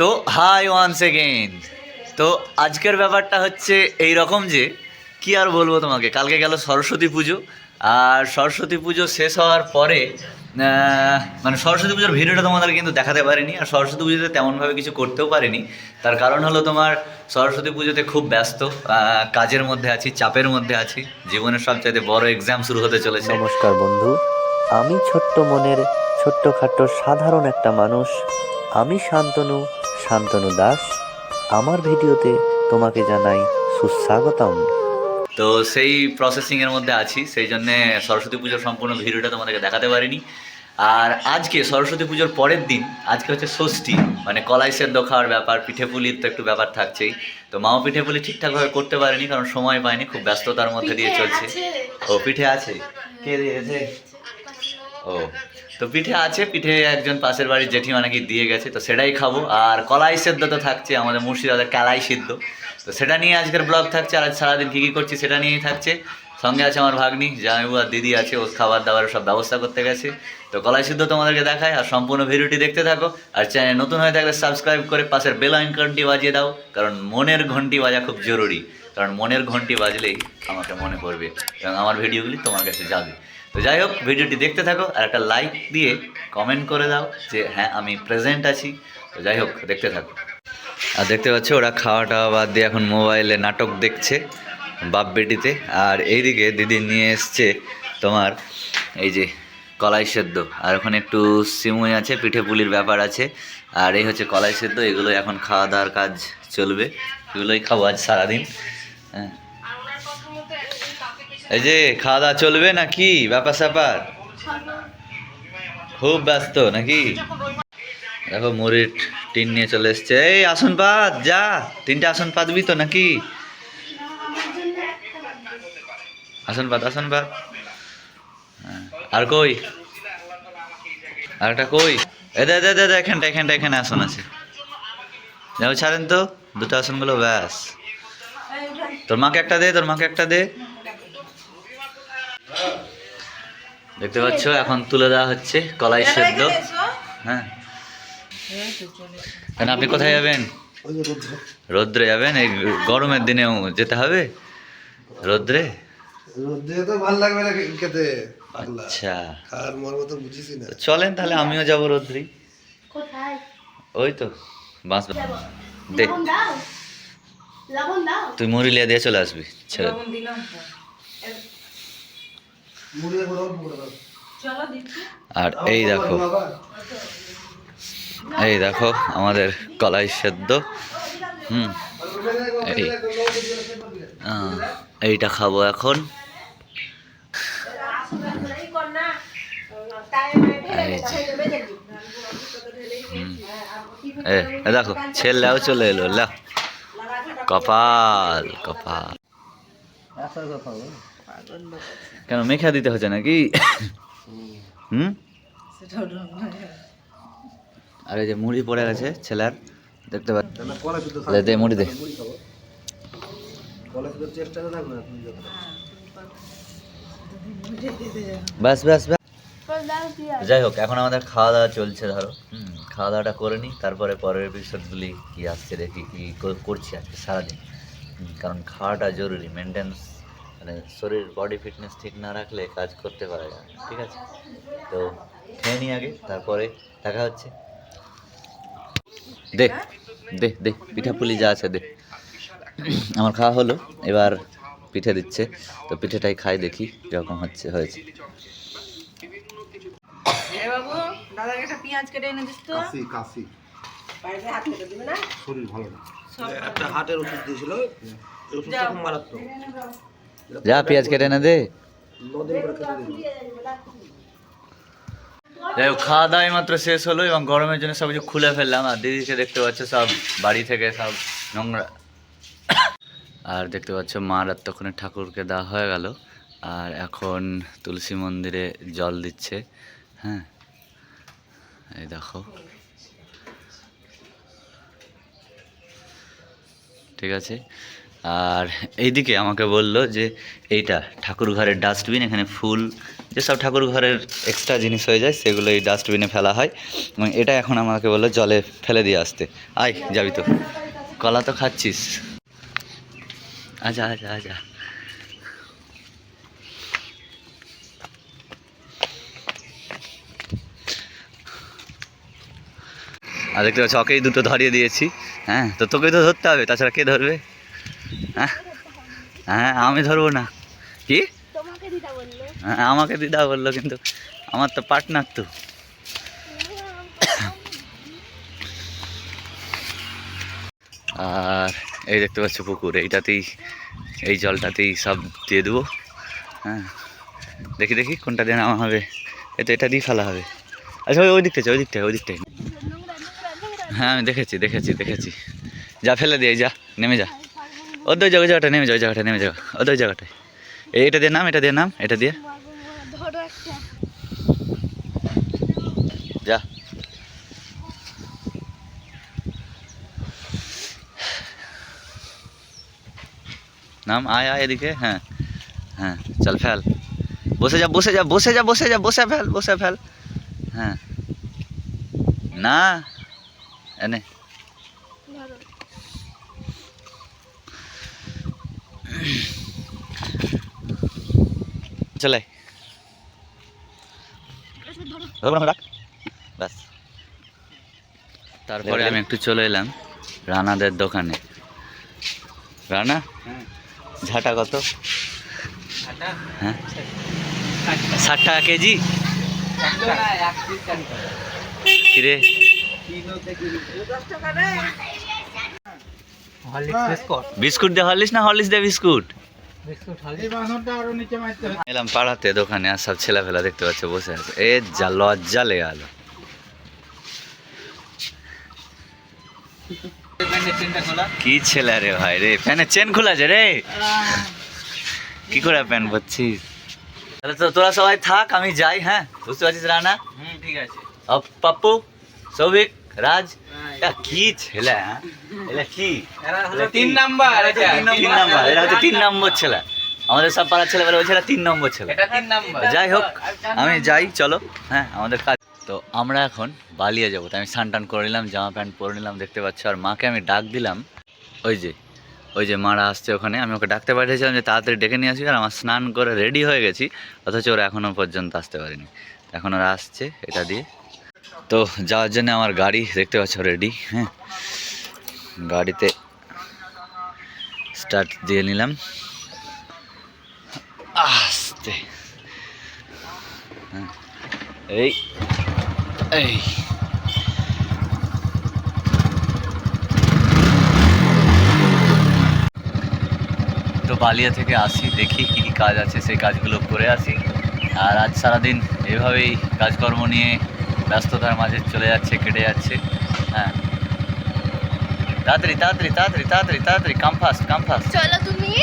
তো high once again তো আজকের ব্যাপারটা হচ্ছে এই রকম যে, কি আর বলব তোমাকে? কালকে গেল সরস্বতী পুজো, আর সরস্বতী পুজো শেষ হওয়ার পরে মানে সরস্বতী পুজোর ভিডিওটা তোমাদের কিন্তু দেখাতে পারিনি, আর সরস্বতী পুজোতে তেমনভাবে কিছু করতেও পারিনি। তার কারণ হলো তোমার সরস্বতী পুজোতে খুব ব্যস্ত কাজের মধ্যে আছি, চাপের মধ্যে আছি। জীবনের সবচাইতে বড় এক্সাম শুরু হতে চলেছে। নমস্কার বন্ধু। আমি ছোট্ট মনের ছোট্টখাট্ট সাধারণ একটা মানুষ। আমি শান্তনু শান্তনু দাস আমার ভিডিওতে তোমাকে জানাই সুস্বাগতম। তো সেই প্রসেসিং এর মধ্যে আছি সেই জন্য সরস্বতী পুজোর সম্পূর্ণ ভিডিওটা তোমাদেরকে দেখাতে পারিনি। আর আজকে সরস্বতী পুজোর পরের দিন আজকে হচ্ছে ষষ্ঠী মানে কলাই সেদ্ধ খাওয়ার ব্যাপার পিঠে পুলির তো একটু ব্যাপার থাকছেই। তো মাও পিঠে পুলি ঠিকঠাকভাবে করতে পারেনি কারণ সময় পায়নি খুব ব্যস্ততার মধ্যে দিয়ে চলছে। ও পিঠে আছে? কে দিয়েছে? ও তো পিঠে আছে, পিঠে একজন পাশের বাড়ির জেঠিমা নাকি দিয়ে গেছে, তো সেটাই খাব। আর কলাই সেদ্ধ তো থাকছে, আমাদের মুর্শিদাবাদের কালাই সিদ্ধ। তো সেটা নিয়ে আজকের ব্লগ থাকছে, আর আজ সারাদিন কী কী করছি সেটা নিয়েই থাকছে। সঙ্গে আছে আমার ভাগ্নি, জামাইবু আর দিদি আছে ও খাবার দাবারের সব ব্যবস্থা করতে গেছে। তো কলাই সিদ্ধ তোমাদেরকে দেখায় আর সম্পূর্ণ ভিডিওটি দেখতে থাকো। আর চ্যানেল নতুন হয়ে থাকলে সাবস্ক্রাইব করে পাশের বেল আইকনটি বাজিয়ে দাও, কারণ মনের ঘন্টি বাজা খুব জরুরি। কারণ মনের ঘন্টি বাজলেই আমাকে মনে পড়বে, এবং আমার ভিডিওগুলি তোমার কাছে যাবে। তো যাই হোক, ভিডিওটি দেখতে থাকো আর একটা লাইক দিয়ে কমেন্ট করে দাও যে হ্যাঁ আমি প্রেজেন্ট আছি। তো যাই হোক, দেখতে থাকো। আর দেখতে পাচ্ছ, ওরা খাওয়া টাওয়া বাদ দিয়ে এখন মোবাইলে নাটক দেখছে বাপ বেটিতে। আর এইদিকে দিদি নিয়ে এসছে তোমার এই যে কলাই সেদ্ধ। আর ওখানে একটু সিমুই আছে, পিঠে পুলির ব্যাপার আছে। আর এই হচ্ছে কলাই সেদ্ধ এগুলো এখন খাওয়া দাওয়ার কাজ চলবে। এগুলোই খাব আজ সারাদিন। হ্যাঁ। এই যে খাওয়া দাওয়া চলবে নাকি? ব্যাপার স্যাপার? খুব ব্যস্ত নাকি? দেখো মুড়ির টিন নিয়ে চলে এসছে। এই আসন পাত যা। তিনটে আসন পাতবি তো নাকি? আসন পাত আসন পাত আর কই? আর একটা কই? এ দে দে দে, এখানটা এখানটা এখানে আসন আছে। যাও ছাড়েন তো। দুটো আসনগুলো ব্যাস। তোর মাকে একটা দে তোর মাকে একটা দে। দেখতে পাচ্ছ এখন তুলে দেওয়া হচ্ছে কলাই সেদ্ধ। হ্যাঁ। কেন আপনি কোথায় যাবেন? রৌদ্রে। যাবেন? এই গরমের দিনেও যেতে হবে? রৌদ্রে? আচ্ছা। চলেন তাহলে আমিও যাব রৌদ্রি। কোথায়? ওই তো বাঁশ দে লবণ দাও। লবণ দাও। তুই মুড়ি লিয়ে দিয়ে চলে আসবি ছেড়ে দে। মুড়ি একবার অল্প করে দাও আর এই দেখো এই দেখো আমাদের কলাই সেদ্ধ। হুম এই এইটা খাব এখন। এই যে। হুম। এ এ দেখো ছেলেও চলে এলো লা। কপাল কপাল। কেন মেখা দিতে হচ্ছে নাকি? হুম? আর এই যে মুড়ি পড়ে গেছে ছেলের দেখতে পাচ্ছি। দে, দে মুড়ি দে। ব্যাস ব্যাস যাই হোক এখন আমাদের খাওয়া দাওয়া চলছে ধরো। হুম খাওয়া দাওয়াটা করে নিই তারপরে পরের এপিসোডগুলি কি আসছে দেখি কি কর- করছি আজকে সারাদিন। হুম, কারণ খাওয়াটা জরুরি মেনটেন্স মানে শরীর বডি ফিটনেস ঠিক না রাখলে কাজ করতে পারা যায় না, ঠিক আছে? তো খেয়ে নিই আগে তারপরে দেখা হচ্ছে। দে দে দে পিঠা পুলি যা আছে দে। আমার খাওয়া হলো এবার পিঠে দিচ্ছে। তো পিঠেটাই খাই দেখি কীরকম হচ্ছে হয়েছে। এ বাবু দাদাকে একটা পেঁয়াজ কেটে এনে দিস তো। কাশি কাশি। বাড়িতে হাত কেটে দিবে না? শরীর ভালো না। একটা হার্টের ওষুধ দিয়েছিল ওষুধটা খুব মারাত্মক। যা পেঁয়াজ কেটে না দে। যাই হোক, খাওয়া দাওয়া মাত্র শেষ হলো এবং গরমের জন্য সব কিছু খুলে ফেললাম। আর দিদিকে দেখতে পাচ্ছ সব বাড়ি থেকে সব নোংরা। আর দেখতে পাচ্ছ মা রাত্তক্ষণে ঠাকুরকে দেওয়া হয়ে গেল। আর এখন তুলসী মন্দিরে জল দিচ্ছে। হ্যাঁ এই দেখো। ঠিক আছে? আর এইদিকে আমাকে বলল যে, এইটা ঠাকুর ঘরের ডাস্টবিন, এখানে ফুল যেসব ঠাকুর ঘরের এক্সট্রা জিনিস হয়ে যায়, সেগুলো এই ডাস্টবিনে ফেলা হয়। এবং এটা এখন আমাকে বলল জলে ফেলে দিয়ে আসতে। আয়, যাবি তো। কলা তো খাচ্ছিস। আচ্ছা আচ্ছা আচ্ছা আর দেখতে পাচ্ছ, ওকেই দুটো ধরিয়ে দিয়েছি। হ্যাঁ তো তোকেই তো ধরতে হবে, তাছাড়া কে ধরবে? হ্যাঁ হ্যাঁ আমি ধরবো না। কি? হ্যাঁ আমাকে দিদা বলল কিন্তু আমার তো পার্টনার তো। আর এই দেখতে পাচ্ছ পুকুর এইটাতেই এই জলটাতেই সব দিয়ে দেবো। হ্যাঁ দেখি দেখি কোনটা দিয়ে নামা হবে। এই তো এটা দিয়ে ফেলা হবে। আচ্ছা ওই ওই দিকটা ওই দিকটায় ওই দিকটায়। হ্যাঁ আমি দেখেছি দেখেছি দেখেছি। যা ফেলে দিয়ে যা নেমে যা। ওদের ওই জায়গা জায়গাটা নেমে যা ওই জায়গাটা নেমে যা ওদের ওই জায়গাটায়। এটা দিয়ে নাম এটা দিয়ে নাম এটা দিয়ে। যা। নাম আয় আয় এদিকে হ্যাঁ। হ্যাঁ চল ফেল। বসে যা বসে যা বসে যা বসে যা বসে ফেল বসে ফেল। হ্যাঁ। না। এনে। চলে। রাখ ব্যাস। তারপরে আমি একটু চলে এলাম রানাদের দোকানে। রানা ঝাঁটা কত? হ্যাঁ। ষাট টাকা কেজি? কিরে? বিস্কুট দে হরলিস না হরলিস দে বিস্কুট। এলাম পাড়াতে দোকানে আর সব ছেলেফেলা দেখতে পাচ্ছে বসে আছে। এ যা লজ্জা লেগে গেল কি ছেলে রে ভাই রে প্যানের চেন খোলা আছে রে। কি করে প্যান পরছিস তাহলে তো তোরা সবাই থাক আমি যাই হ্যাঁ? বুঝতে পারছিস রানা? ঠিক আছে। পাপ্পু সৌভিক রাজ এটা কি ছেলে হ্যাঁ? এটা কি? তিন নাম্বার এটা তিন নাম্বার এরা হচ্ছে তিন নম্বর। ছেলে। আমাদের সব পাড়ার ছেলে বলে ছেলে তিন নম্বর ছেলে। এটা যাই হোক আমি যাই চলো হ্যাঁ আমাদের কাজ। তো আমরা এখন বালিয়ে যাব। তাই আমি স্নান টান করে নিলাম জামা প্যান্ট পরে নিলাম দেখতে পাচ্ছ। আর মাকে আমি ডাক দিলাম ওই যে ওই যে মারা আসছে ওখানে। আমি ওকে ডাকতে পাঠিয়েছিলাম যে তাড়াতাড়ি ডেকে নিয়ে আসি আর আমার স্নান করে রেডি হয়ে গেছি অথচ ওরা এখনও পর্যন্ত আসতে পারেনি। এখন ওরা আসছে এটা দিয়ে। তো যাওয়ার জন্য আমার গাড়ি, দেখতে পাচ্ছ রেডি হ্যাঁ? গাড়িতে স্টার্ট দিয়ে নিলাম। আস্তে। হ্যাঁ এই এই। তো বালিয়া থেকে আসি, দেখি কী কী কাজ আছে, সেই কাজগুলো করে আসি। আর আজ সারাদিন এভাবেই কাজকর্ম নিয়ে ব্যস্ততার মাঝে চলে যাচ্ছে, কেটে যাচ্ছে। হ্যাঁ। তাড়াতাড়ি তাড়াতাড়ি তাড়াতাড়ি তাড়াতাড়ি তাড়াতাড়ি কাম ফাস্ট কাম ফাস্ট চলো তুমি।